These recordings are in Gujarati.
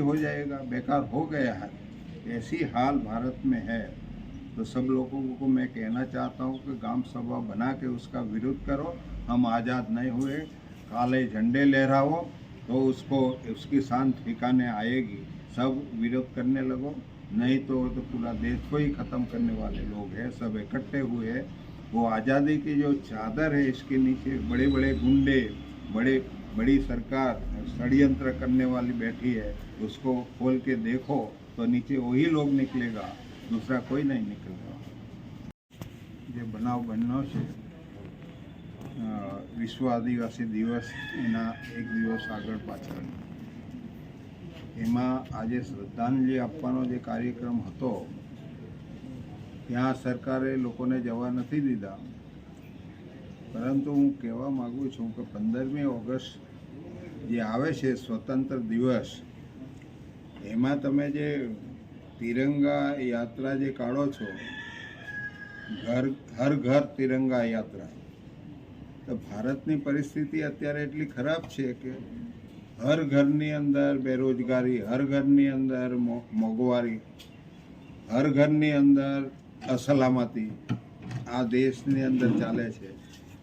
हो जाएगा, बेकार हो गया है। ऐसी हाल भारत में है। तो सब लोगों को मैं कहना चाहता हूँ कि गाँव सभा बना के उसका विरोध करो। हम आज़ाद नहीं हुए, काले झंडे लहराओ तो उसको, उसकी शान ठिकाने आएगी। सब विरोध करने लगो। नहीं तो तो पूरा देश को ही ख़त्म करने वाले लोग हैं। सब इकट्ठे हुए हैं। वो आज़ादी की जो चादर है, इसके नीचे बड़े बड़े गुंडे, बड़े बड़ी सरकार षड्यंत्र करने वाली बैठी है उसको खोल के देखो तो नीचे वही लोग निकलेगा दूसरा कोई नहीं निकलेगा જે બનાવ બન્યો છે અ, વિશ્વ આદિવાસી દિવસ એના એક દિવસ આગળ પાછળ એમાં આજે શ્રદ્ધાંજલિ આપવાનો જે કાર્યક્રમ હતો ત્યાં સરકારે લોકોને જવા નથી દીધા પરંતુ હું કહેવા માગું છું કે પંદરમી ઓગસ્ટ જે આવે છે સ્વતંત્ર દિવસ, એમાં તમે જે તિરંગા યાત્રા જે કાઢો છો, ઘર, હર ઘર તિરંગા યાત્રા, તો ભારતની પરિસ્થિતિ અત્યારે એટલી ખરાબ છે કે હર ઘરની અંદર બેરોજગારી, હર ઘરની અંદર મોંઘવારી, હર ઘરની અંદર અસલામતી આ દેશની અંદર ચાલે છે.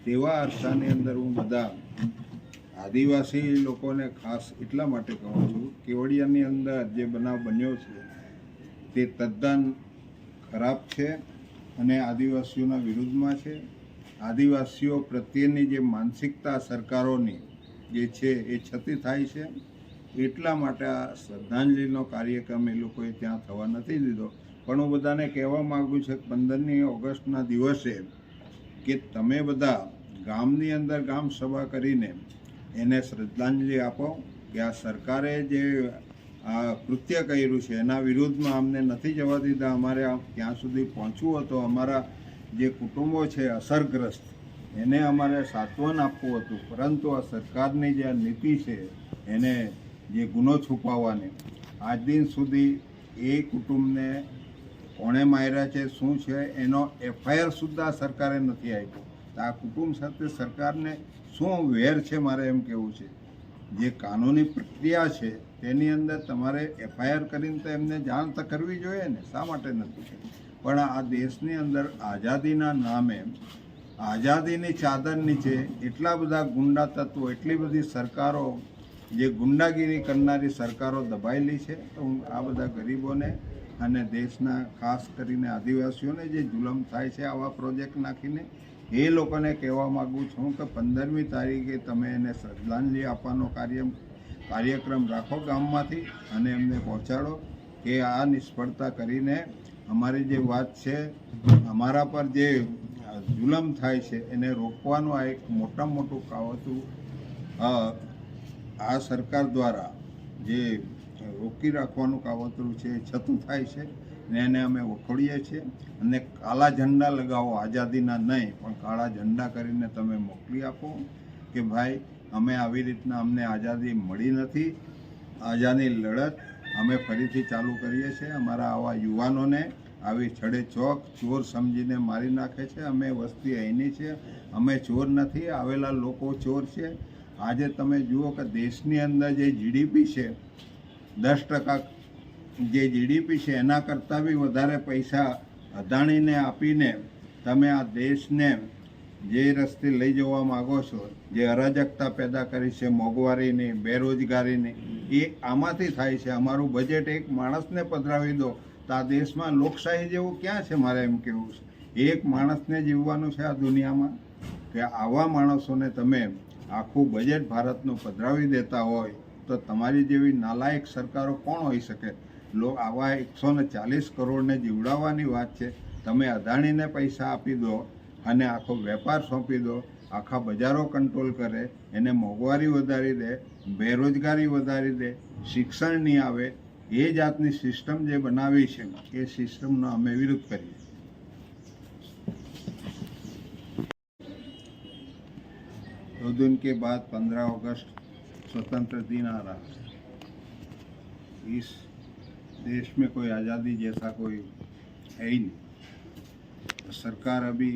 તેવા અરસાની અંદર હું બધા આદિવાસી લોકોને ખાસ એટલા માટે કહું છું કેવડિયાની અંદર જે બનાવ બન્યો છે, તે તદ્દન ખરાબ છે અને આદિવાસીઓના વિરુદ્ધમાં છે. આદિવાસીઓ પ્રત્યેની જે માનસિકતા સરકારોની જે છે એ છતી થાય છે. એટલા માટે આ શ્રદ્ધાંજલિનો કાર્યક્રમ એ લોકોએ ત્યાં થવા નથી દીધો. પણ હું બધાને કહેવા માગું છું કે પંદરમી ઓગસ્ટના દિવસે કે તમે બધા ગામની અંદર ગામ સભા કરીને એને શ્રદ્ધાંજલિ આપો કે આ સરકારે જે આ કૃત્ય કર્યું છે, એના વિરુદ્ધમાં અમને નથી જવા દીધા. અમારે ત્યાં સુધી પહોંચવું હતું. અમારા જે કુટુંબો છે અસરગ્રસ્ત, એને અમારે સાંત્વન આપવું હતું. પરંતુ આ સરકારની જે નીતિ છે, એને જે ગુનો છુપાવવાની, આજ દિન સુધી એ કુટુંબને કોણે માર્યા છે, શું છે, એનો એફઆઈઆર સુદ્ધા સરકારે નથી આપ્યો. આ કુટુંબ સાથે સરકારને શું વેર છે મારે એમ કહેવું છે જે કાનૂની પ્રક્રિયા છે, તેની અંદર તમારે એફઆઈઆર કરીને તો એમને જાણ તો કરવી જોઈએ ને, શા માટે નથી? પણ આ દેશની અંદર આઝાદીના નામે, આઝાદીની ચાદર નીચે એટલા બધા ગુંડા તત્વો, એટલી બધી સરકારો, જે ગુંડાગીરી કરનારી સરકારો દબાયેલી છે, તો હું આ બધા ગરીબોને અને દેશના ખાસ કરીને આદિવાસીઓને જે જુલમ થાય છે આવા પ્રોજેક્ટ નાખીને એ લોકોને કહેવા માગું છું કે પંદરમી તારીખે તમે એને શ્રદ્ધાંજલિ આપવાનો કાર્ય કાર્યક્રમ રાખો ગામમાંથી અને એમને પહોંચાડો કે આ નિષ્ફળતા કરીને અમારી જે વાત છે, અમારા પર જે જુલમ થાય છે, એને રોકવાનું આ એક મોટામાં મોટું કાવતું આ સરકાર દ્વારા જે રોકી રાખવાનું કાવતરું છે છતું થાય છે. ને એને અમે વખોડીએ છીએ. અને કાળા ઝંડા લગાવો, આઝાદીના નહીં, પણ કાળા ઝંડા કરીને તમે મોકલી આપો કે ભાઈ, અમે આવી રીતના અમને આઝાદી મળી નથી. આઝાદી લડત અમે ફરીથી ચાલુ કરીએ છીએ. અમારા આવા યુવાનોને આવી છડે ચોક ચોર સમજીને મારી નાખે છે. અમે વસ્તી અહીંની છે અમે ચોર નથી. આવેલા લોકો ચોર છે. આજે તમે જુઓ કે દેશની અંદર જે જીડીપી છે, દસ ટકા જે જીડીપી છે, એના કરતાં બી વધારે પૈસા અદાણીને આપીને તમે આ દેશને જે રસ્તે લઈ જવા માગો છો, જે અરાજકતા પેદા કરી છે, મોંઘવારીની, બેરોજગારીની, એ આમાંથી થાય છે. અમારું બજેટ એક માણસને પધરાવી દો તો આ દેશમાં લોકશાહી જેવું ક્યાં છે મારે એમ કહેવું છે? એક માણસને જીવવાનું છે આ દુનિયામાં? કે આવા માણસોને તમે આખું બજેટ ભારતનું પધરાવી દેતા હોય તો તમારી જેવી નાલાયક સરકારો કોણ હોઈ શકે? આવા એકસો ને ચાલીસ કરોડને જીવડાવવાની વાત છે તમે અદાણીને પૈસા આપી દો અને આખો વેપાર સોંપી દો આખા બજારો કંટ્રોલ કરે એને મોંઘવારી વધારી દે બેરોજગારી વધારી દે શિક્ષણ નહીં આવે એ જાતની સિસ્ટમ જે બનાવી છે એ સિસ્ટમનો અમે વિરોધ કરીએ दो दिन के बाद पंद्रह अगस्त स्वतंत्र दिन आ रहा है इस देश में कोई आज़ादी जैसा कोई है ही नहीं। तो सरकार अभी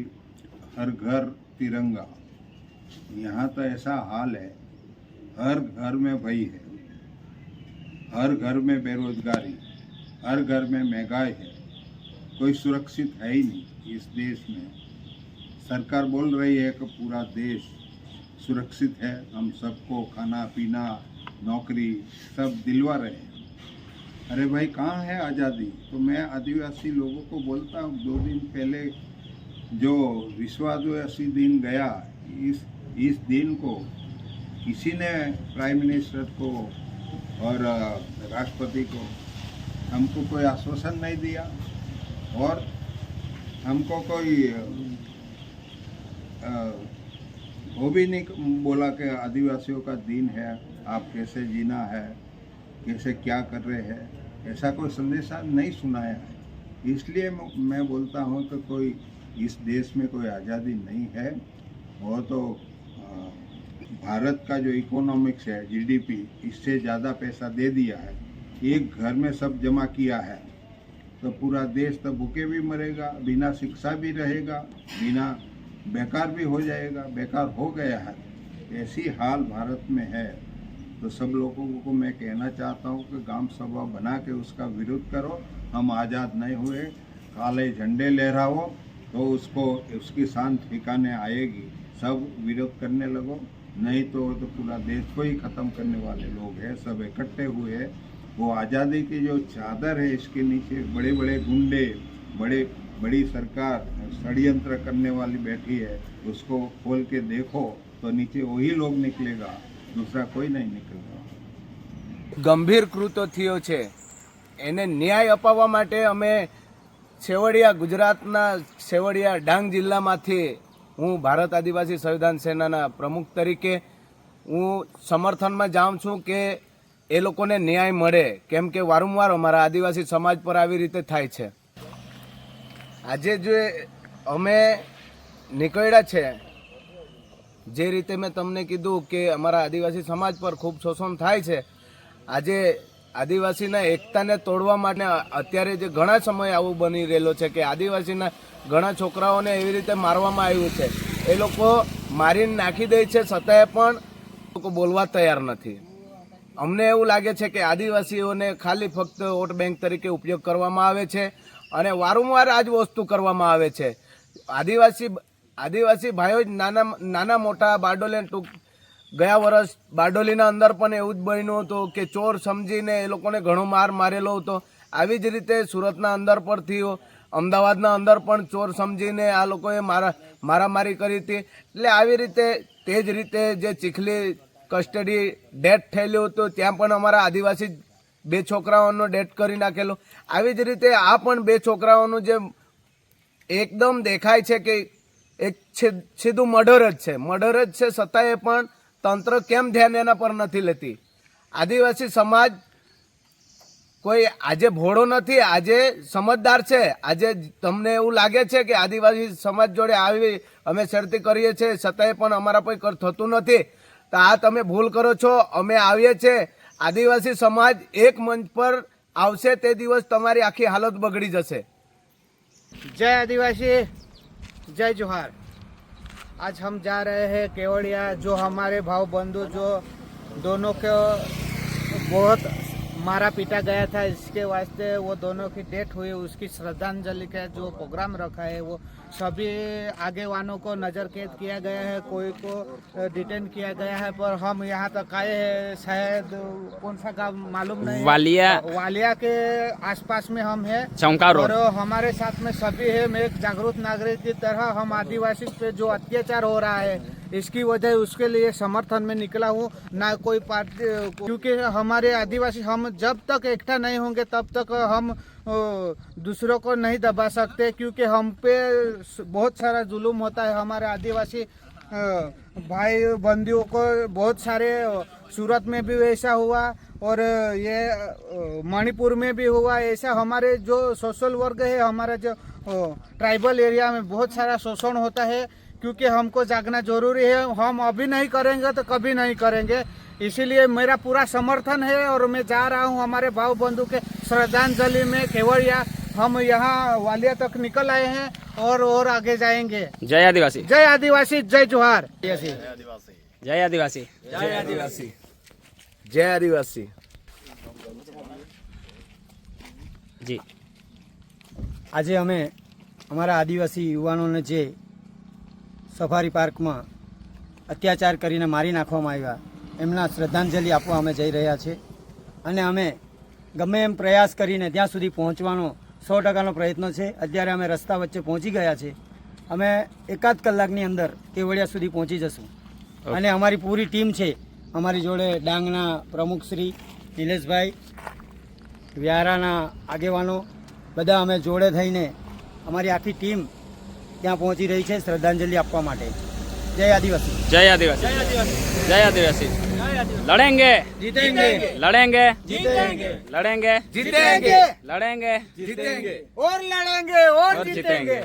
हर घर तिरंगा। यहाँ तो ऐसा हाल है, हर घर में भई है, हर घर में बेरोजगारी, हर घर में महँगाई है, कोई सुरक्षित है ही नहीं इस देश में। सरकार बोल रही है कि पूरा देश सुरक्षित है, हम सबको खाना पीना नौकरी सब दिलवा रहे हैं। अरे भाई कहाँ है आज़ादी? तो मैं आदिवासी लोगों को बोलता हूँ दो दिन पहले जो विश्व आदिवासी दिन गया इस इस दिन को किसी ने प्राइम मिनिस्टर को और राष्ट्रपति को हमको कोई आश्वासन नहीं दिया और हमको कोई अ, वो भी नहीं बोला कि आदिवासियों का दिन है आप कैसे जीना है। कैसे क्या कर रहे हैं? ऐसा कोई संदेशा नहीं सुनाया है। इसलिए मैं बोलता हूँ कि कोई इस देश में कोई आज़ादी नहीं है। वो तो भारत का जो इकोनॉमिक्स है जीडीपी इससे ज़्यादा पैसा दे दिया है। एक घर में सब जमा किया है। तो पूरा देश तो भूखे भी मरेगा, बिना शिक्षा भी रहेगा, बिना बेकार भी हो जाएगा, बेकार हो गया है। ऐसी हाल भारत में है। तो सब लोगों को मैं कहना चाहता हूँ कि ग्राम सभा बना के उसका विरोध करो, हम आज़ाद नहीं हुए, काले झंडे लहराओ तो उसको, उसकी शान ठिकाने आएगी। सब विरोध करने लगो, नहीं तो तो पूरा देश को ही ख़त्म करने वाले लोग हैं, सब इकट्ठे हुए हैं। वो आज़ादी की जो चादर है, इसके नीचे बड़े बड़े गुंडे, बड़े, बड़ी सरकार, षडयंत्र करने वाली बैठी है, उसको खोल के देखो तो नीचे वही लोग निकलेगा। દૂસરા કોઈ નહીં નીકળ્યો. ગંભીર કૃતો થયો છે. એને ન્યાય અપાવવા માટે અમે છેવડિયા ગુજરાતના છેવડિયા ડાંગ જિલ્લામાંથી હું ભારત આદિવાસી સંવિધાન સેનાના પ્રમુખ તરીકે હું સમર્થનમાં જાઉં છું કે એ લોકોને ન્યાય મળે, કેમ કે વારંવાર અમારા આદિવાસી સમાજ પર આવી રીતે થાય છે. આજે જે અમે નીકળ્યા છે જે રીતે મેં તમને કીધું કે અમારા આદિવાસી સમાજ પર ખૂબ શોષણ થાય છે, આજે આદિવાસીના એકતાને તોડવા માટે અત્યારે જે ઘણા સમય આવું બની રહેલો છે કે આદિવાસીના ઘણા છોકરાઓને એવી રીતે મારવામાં આવ્યું છે. એ લોકો મારીને નાખી દે છે છતાંય પણ લોકો બોલવા તૈયાર નથી. અમને એવું લાગે છે કે આદિવાસીઓને ખાલી ફક્ત વોટ બેંક તરીકે ઉપયોગ કરવામાં આવે છે અને વારંવાર આ જ વસ્તુ કરવામાં આવે છે. આદિવાસી આદિવાસી ભાઈઓ જ નાના નાના મોટા બારડોલી ટૂંક ગયા વર્ષ બારડોલીના અંદર પણ એવું જ બન્યું હતું કે ચોર સમજીને એ લોકોને ઘણો માર મારેલો હતો. આવી જ રીતે સુરતના અંદર પણ થયો. અમદાવાદના અંદર પણ ચોર સમજીને આ લોકોએ મારા, મારામારી કરી હતી. એટલે આવી રીતે તે જ રીતે જે ચીખલી કસ્ટડી ડેથ થયેલું હતું, ત્યાં પણ અમારા આદિવાસી બે છોકરાઓનો ડેથ કરી નાખેલો. આવી જ રીતે આ પણ બે છોકરાઓનું જે એકદમ દેખાય છે કે એક સીધું મર્ડર જ છે. મર્ડર જ છે છતાંય પણ તંત્ર કેમ ધ્યાન એના પર નથી લેતી? આદિવાસી સમાજ કોઈ આજે ભોળો નથી, આજે સમજદાર છે. આજે તમને એવું લાગે છે કે આદિવાસી સમાજ જોડે આવી અમે શરતી કરીએ છીએ છતાંય પણ અમારા પર થતું નથી. તો આ તમે ભૂલ કરો છો. અમે આવીએ છીએ. આદિવાસી સમાજ એક મંચ પર આવશે, તે દિવસ તમારી આખી હાલત બગડી જશે. જય આદિવાસી, જય જોહાર. आज हम जा रहे हैं केवड़िया जो हमारे भाव बंधु जो दोनों को बहुत मारा पीटा गया था इसके वास्ते वो दोनों की डेथ हुई उसकी श्रद्धांजलि का जो प्रोग्राम रखा है वो सभी आगे वालों को नज़र कैद किया गया है कोई को डिटेन किया गया है पर हम यहाँ तक आए हैं शायद कौन सा गाँव मालूम नहीं वालिया। वालिया के आसपास में हम हैं। चौंका और हमारे साथ में सभी है मैं एक जागरूक नागरिक की तरह हम आदिवासी पे जो अत्याचार हो रहा है इसकी वजह उसके लिए समर्थन में निकला हूँ। ना कोई पार्टी, क्योंकि हमारे आदिवासी, हम जब तक एकठा नहीं होंगे, तब तक हम दूसरों को नहीं दबा सकते, क्योंकि हम पे बहुत सारा जुलूम होता है। हमारे आदिवासी भाई बंदियों को बहुत सारे सूरत में भी वैसा हुआ और ये मणिपुर में भी हुआ। ऐसा हमारे जो सोशल वर्ग है, हमारा जो ट्राइबल एरिया में बहुत सारा शोषण होता है। क्योंकि हमको जागना जरूरी है हम अभी नहीं करेंगे तो कभी नहीं करेंगे इसीलिए मेरा पूरा समर्थन है और मैं जा रहा हूँ हमारे भाव बंधु के श्रद्धांजलि में केवड़िया हम यहाँ वालिया तक निकल आए हैं और और आगे जाएंगे જય આદિવાસી जय आदिवासी जय जोहार જય આદિવાસી જય આદિવાસી જય આદિવાસી જી આજે અમે અમારા આદિવાસી યુવાનોને જે સફારી પાર્કમાં અત્યાચાર કરીને મારી નાખવામાં આવ્યા. એમના શ્રદ્ધાંજલિ આપવા અમે જઈ રહ્યા છીએ. અને અમે ગમે એમ પ્રયાસ કરીને ત્યાં સુધી પહોંચવાનો સો ટકાનો પ્રયત્ન છે. અત્યારે અમે રસ્તા વચ્ચે પહોંચી ગયા છે અમે એકાદ કલાકની અંદર કેવડિયા સુધી પહોંચી જશું. અને અમારી પૂરી ટીમ છે. અમારી જોડે ડાંગના પ્રમુખ શ્રી નિલેશભાઈ વ્યારાના આગેવાનો બધા અમે જોડે થઈને અમારી આખી ટીમ ત્યાં પહોંચી રહી છે શ્રદ્ધાંજલિ આપવા માટે જય આદિવાસી જય આદિવાસી જય આदिवासी જય આદિવાસી लड़ेंगे जीतेंगे लड़ेंगे जीतेंगे लड़ेंगे जीतेंगे लड़ेंगे जीतेंगे और लड़ेंगे और जीतेंगे